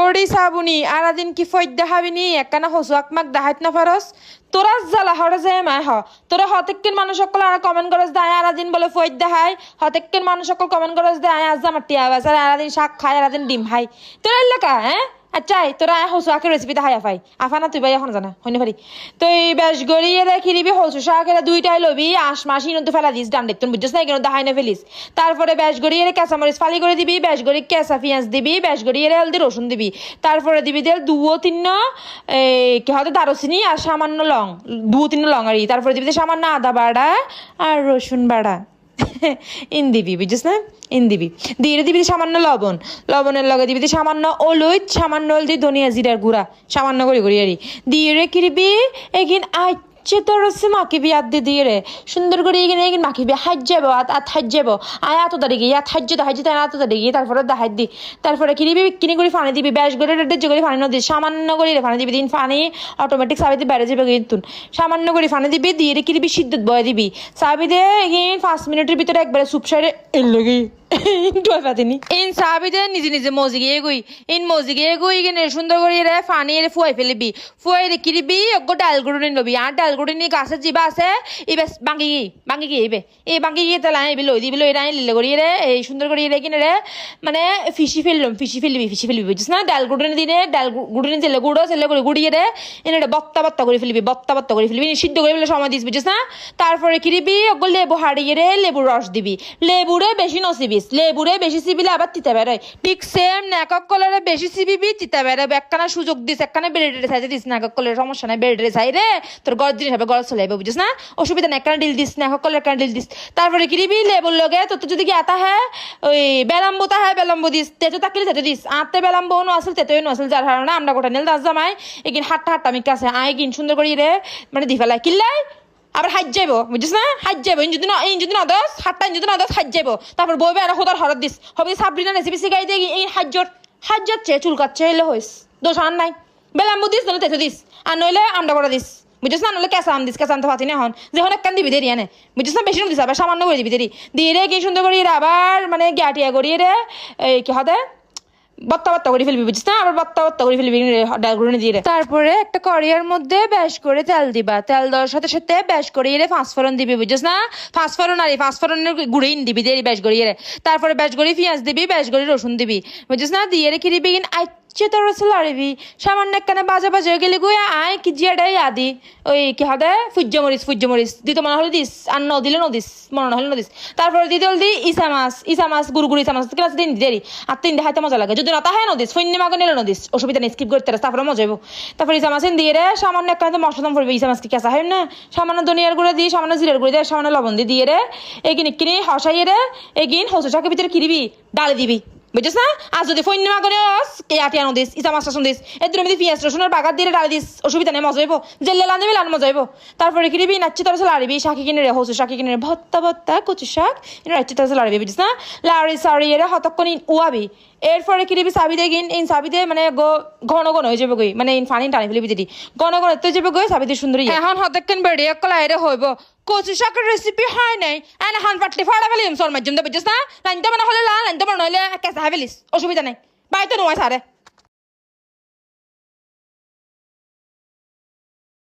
ওড়ি সাবুনি আরাদিন কি ফৈদ দেখাবিনি? একখানা হসুয়াক আকমাক দেখাইত না ফারস তোরা জ্বালা হরে যে মাই হ। তোরা হতেকের মানুষ সকল আর কমেন্ট করস দেয় আরাদিন বলে ফৈদ দেখাই। হতেকের মানুষ সকল কমেন্ট করস দেয় আজ আমার টিয়া বাস আর দিন শাক খাই আরাদিন ডিম খাই। তোরা এলাকা হ্যাঁ আচ্ছা তোরা হসু আকে রেসিপি দেখাই আফাই আফা না, তুই ভাই এখন জানা হইনি পারি তো এই বেশ গড়িয়ে রেখে দিবি হসু শাকের দুইটাই লবি আশ মাস ইনতে ফেলা দিস ডান্ডে তুমি বুঝছিস না কেন দেখাই না ফেলিস তারপরে বেশ গড়িয়ে কাঁচা মরিচ ফালি করে দিবি, বেশ গড়ি কেঁচা পেঁয়াজ দিবি, বেশ গড়িয়ে হলদি রসুন দিবি। তারপরে দিবি তেল দুও তিন এই, কি হয়তো দারুচিনি আর সামান্য লং দুও তিন লং আর। তারপরে দিবি সামান্য আদা বাড়া আর রসুন বাড়া। ইন দিবি বুঝছিস না ইন্দিবি দিয়ে দিবি সামান্য লবণ। লবণের লগে দিবি সামান্য অলুই সামান্য হলদি, ধনিয়া জিরার গুঁড়া। সামান্য করে করি আরি দিয়ে রেখে দিবি এগিন আচ্ছা তোর হচ্ছে মাখিবি আর দিয়ে দিয়ে রে। সুন্দর করে এগিন এগিন মাখিবি হাজ যাব আর হাজ যাব আয় এত দাঁড়িয়ে গিয়ে আর হাজ হাজ তাই এত দাঁড়িয়ে গিয়ে তারপরে দেখাই দি। তারপরে কি দিবি কিনে করে পানি দিবি, ব্যাস করে রেডে করে পানি নদী। সামান্য করে রে পানি দিবি, দিন পানি অটোমেটিক সাবিতে বেড়ে যাবে কিন্তু। সামান্য করে পানি দিবি, দিয়ে রেখে দিবি সিদ্ধ বয়ে দিবি। সাবি দিয়ে এগিন পাঁচ মিনিটের ভিতরে একবারে সুপ সাইডে এর পাতিনি ইন নিজে নিজে ইন ফুয়াই ফেলিবি ডাল লবি ডাল আছে এই গিয়ে দিবি লিলে এই কিনে মানে ফিসি ফেললাম ফিসি ফেলবি ফিসি ফেলবি বুঝছিস না ডাল গুঁড়ো দিনে ডাল গুঁড়ো দিলে গুঁড়ো ছেলে করে গুড়িয়ে রে এনে বত্তা বত্তা করে ফেলবি বত্তা বত্তা করে ফেলবি সিদ্ধ করে ফেলে সময় দিস বুঝছিস না তারপরে কিরিবি লেবু হারিয়ে রে লেবুর রস দিবি লেবুরে বেশি লেবুরে বেশি সিবিলে আবার তিতা বেরোয়। ঠিক সেম নাকক কলারে বেশি সিবিবি তিতা বেরোবে একখানা সুযোগ দিস, একখানা বেড়ে সাইজে দিস নাকক কলের সমস্যা নাই। বেড়ে সাই রে তোর গড় জিনিস হবে গড় চলে যাবে বুঝিস না? অসুবিধা নাই, একখানা ডিল দিস, নাকক কলের একখানা ডিল দিস। তারপরে কি দিবি? লেবুর লগে তোর তো যদি কি আতা হ্যাঁ ওই বেলাম্বুতা হ্যাঁ বেলাম্বু দিস। তেতো তাকিলে তেতো দিস। আতে বেলাম্বু নো আসল, তেতোই নো আসল, যার কারণে আমরা গোটা নিল দাস জামাই। এগিন হাট্টা হাট্টা আমি কাছে আয় কিন সুন্দর করে রে মানে দি ফেলাই কিল্লাই। আবার হাজ যাইব বুঝছিস না? হাজ যাইব যদি না ইন যদি না দশ হাতটা যদি না দশ হাজ যাইব তারপর বইবে আর হোদার হরত দিস। হবে সাবরিনা রেসিপি শিখাই দিয়ে এই হাজ্জর। হাজ যাচ্ছে চুল কাচ্ছে এলে হইস। দোষ আর নাই। বেলাম্বু দিস নইলে তেতো দিস। আর নইলে আন্ডা করা দিস। বুঝছিস না? নইলে কেঁচা আম দিস, কেঁচা আনতে পাতি না এখন। যখন একখান দিবি দেরি আনে বুঝছিস না? বেশি দিস, আবার সামান্য করে দিবি দেরি। দিয়ে রে, কি সুন্দর করি আবার মানে গ্যাটিয়া করিয়ে রে, এই কি হতে বত্তা বত্তা করে ফেলবি বুঝছিস না? আবার বত্তা বত্তা করে ফেলবি ডালগুলো দিয়ে। তারপরে একটা কড়িয়ার মধ্যে ব্যাস করে তেল দিবা। তেল দেওয়ার সাথে সাথে ব্যাস করে এলে ফাঁসফোড়ন দিবি বুঝছিস না? ফাঁসফোড়ন আর এই পাঁচফোড়নের গুঁড়ে দিবি, দিয়ে ব্যাস রে তারপরে ব্যাস করে পেঁয়াজ দিবি, ব্যাস করে রসুন দিবি বুঝছিস না? দিয়ে রেখে দিবি? আচ্ছা তোর রসুল আরবি সামান্য একখানে বাজা বাজা গেলে গুয়া আয়, কি জিয়াটাই আদি। ওই কি হবে ফুজ্য মরিচ ফুজ্য মরিচ। দিতে মনে হলে দিস, আর ন দিলে ন মনে না হলে ন তারপরে দিতে হল দি ইসা মাছ ইসা মাছ গুরু গুরু ইসা মাছ। ক্লাস দিন দেরি। আর তিন দেখাইতে মজা লাগে। যদি নতা হয় নদিস ফৈন্য মাগে নিলে নদিস অসুবিধা নেই স্কিপ করতে তারপরে মজা হইব। তারপরে ইসা মাছ দিয়ে রে, সামান্য একখানে মশলা পড়বে, ইসা মাছ কি কেঁচা হয় না? সামান্য ধনিয়ার গুঁড়ো দিয়ে সামান্য জিরার গুঁড়ো দিয়ে সামান্য লবণ দিয়ে দিয়ে রে, এগিন কিনে হসাইয়ে রে, এগিন হসু শাকের ভিতরে ডালে দিবি। বুঝছিস না? আর যদি ফৈন্য মাগরে আটি আনো দিস, ইসা মাছ দিস এদের মধ্যে পেঁয়াজ রসুনের বাগার দিয়ে ডালে দিস, অসুবিধা নেই, মজা হইব। জেলে লান দিবি লান মজা হইব। তারপরে কি দিবি নাচি তোর লাড়িবি শাকি কিনে রে, হসু শাকি কিনে রে, ভত্তা ভত্তা কচু শাক এনে নাচি তোর লাড়িবি বুঝছিস না? লাড়ি সাড়ি এরে হতক্ষণ উয়াবি এরপরে কি দিবি সাবি দিয়ে গিন, ইন সাবি দিয়ে মানে ঘন ঘন হয়ে যাবে গই। মানে ইন ফানি টানি ফেলিবি দিদি ঘন ঘন হতে যাবে গই, সাবি দিয়ে সুন্দরী। এখন হতক্ষণ বেড়ে একলা এরে হইব। কচু শাকের রেসিপি হয় নাই এনে হান পাটলি ফাড়া ফেলি সর মাধ্যম বুঝছিস না লাইনটা মানে হলে লা তো মানে হলে কেঁচা ফেলিস অসুবিধা নাই বাইতে নয় সারে